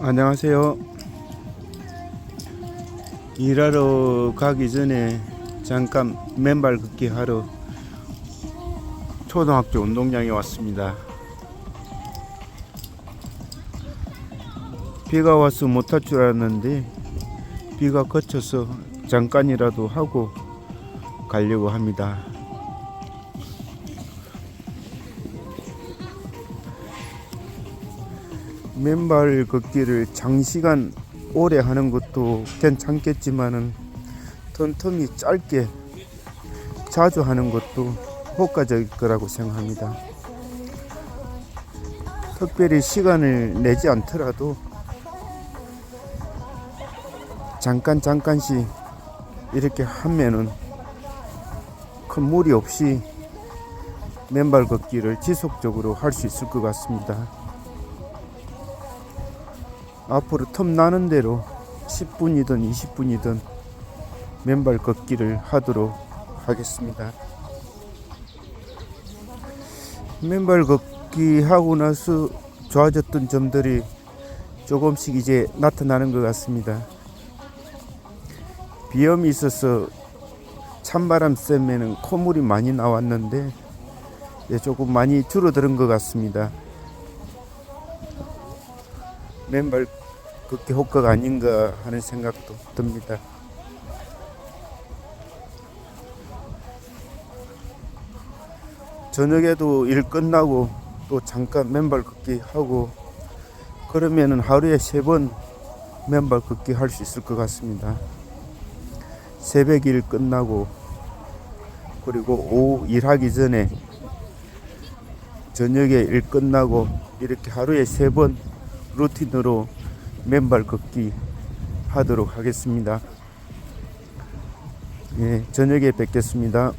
안녕하세요. 일하러 가기 전에 잠깐 맨발 걷기 하러 초등학교 운동장에 왔습니다. 비가 와서 못할 줄 알았는데 비가 그쳐서 잠깐이라도 하고 가려고 합니다. 맨발 걷기를 장시간 오래 하는 것도 괜찮겠지만은 틈틈이 짧게 자주 하는 것도 효과적일 거라고 생각합니다. 특별히 시간을 내지 않더라도 잠깐 잠깐씩 이렇게 하면은 큰 무리 없이 맨발 걷기를 지속적으로 할 수 있을 것 같습니다. 앞으로 틈 나는 대로 10분이든 20분이든 맨발 걷기를 하도록 하겠습니다. 맨발 걷기 하고 나서 좋아졌던 점들이 조금씩 이제 나타나는 것 같습니다. 비염이 있어서 찬바람 쐬면은 콧물이 많이 나왔는데 이제 조금 많이 줄어드는 것 같습니다. 맨발 걷기 효과가 아닌가 하는 생각도 듭니다. 저녁에도 일 끝나고 또 잠깐 맨발 걷기 하고 그러면은 하루에 세 번 맨발 걷기 할 수 있을 것 같습니다. 새벽 일 끝나고 그리고 오후 일하기 전에 저녁에 일 끝나고 이렇게 하루에 세번 루틴으로 맨발 걷기 하도록 하겠습니다. 예, 저녁에 뵙겠습니다.